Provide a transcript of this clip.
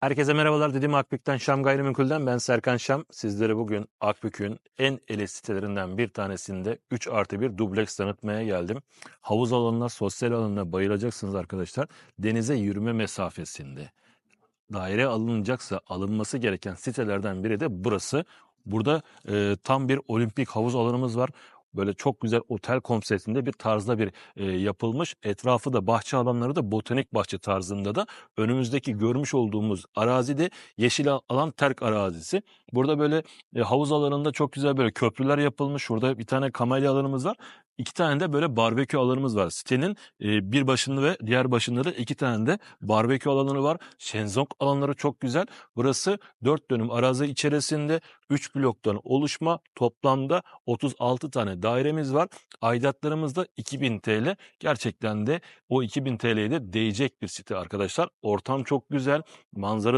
Herkese merhabalar dedim Akbük'ten Şam Gayrimenkul'den ben Serkan Şam. Sizlere bugün Akbük'ün en elit sitelerinden bir tanesinde 3 artı 1 dubleks tanıtmaya geldim. Havuz alanına, sosyal alanına bayılacaksınız arkadaşlar. Denize yürüme mesafesinde. Daire alınacaksa alınması gereken sitelerden biri de burası. Burada e, tam bir olimpik havuz alanımız var. Böyle çok güzel otel konseptinde bir tarzda bir e, yapılmış. Etrafı da bahçe alanları da botanik bahçe tarzında da önümüzdeki görmüş olduğumuz arazi de yeşil alan terk arazisi. Burada böyle e, havuz alanında çok güzel böyle köprüler yapılmış. Şurada bir tane kamelya alanımız var. İki tane de böyle barbekü alanımız var. Sitenin e, bir başında ve diğer başında da iki tane de barbekü alanı var. Şenzong alanları çok güzel. Burası 4 dönüm arazi içerisinde 3 bloktan oluşma toplamda 36 tane dairemiz var. Aidatlarımız da 2000 TL. Gerçekten de o 2000 TL'ye de değecek bir site arkadaşlar. Ortam çok güzel. Manzara